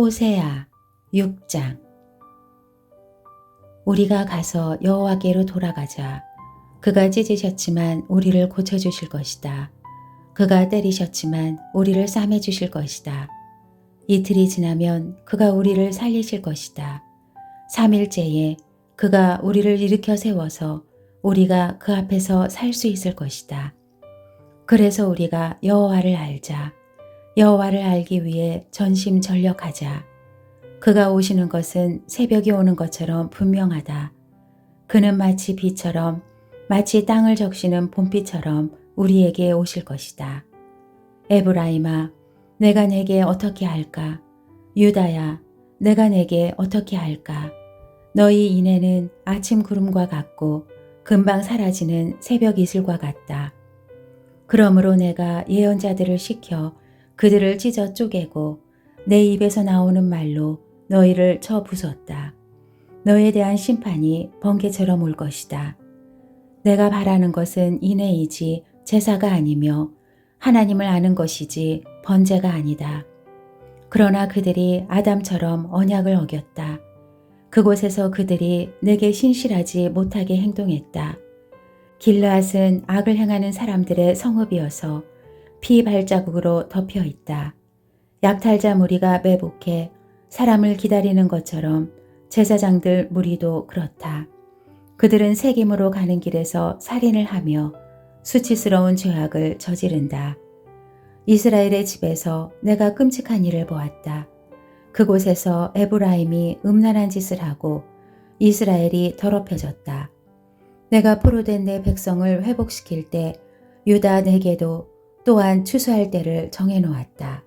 호세아 6장 우리가 가서 여호와께로 돌아가자. 그가 찢으셨지만 우리를 고쳐 주실 것이다. 그가 때리셨지만 우리를 싸매 주실 것이다. 이틀이 지나면 그가 우리를 살리실 것이다. 3일째에 그가 우리를 일으켜 세워서 우리가 그 앞에서 살 수 있을 것이다. 그래서 우리가 여호와를 알자. 여호와를 알기 위해 전심 전력하자. 그가 오시는 것은 새벽이 오는 것처럼 분명하다. 그는 마치 비처럼 마치 땅을 적시는 봄비처럼 우리에게 오실 것이다. 에브라임아, 내가 내게 어떻게 할까? 유다야, 내가 내게 어떻게 할까? 너희 인해는 아침 구름과 같고 금방 사라지는 새벽 이슬과 같다. 그러므로 내가 예언자들을 시켜 그들을 찢어 쪼개고 내 입에서 나오는 말로 너희를 쳐 부쉈다. 너에 대한 심판이 번개처럼 올 것이다. 내가 바라는 것은 인애이지 제사가 아니며 하나님을 아는 것이지 번제가 아니다. 그러나 그들이 아담처럼 언약을 어겼다. 그곳에서 그들이 내게 신실하지 못하게 행동했다. 길르앗은 악을 행하는 사람들의 성읍이어서 피 발자국으로 덮여 있다. 약탈자 무리가 매복해 사람을 기다리는 것처럼 제사장들 무리도 그렇다. 그들은 세김으로 가는 길에서 살인을 하며 수치스러운 죄악을 저지른다. 이스라엘의 집에서 내가 끔찍한 일을 보았다. 그곳에서 에브라임이 음란한 짓을 하고 이스라엘이 더럽혀졌다. 내가 포로된 내 백성을 회복시킬 때 유다 내게도 또한 추수할 때를 정해 놓았다.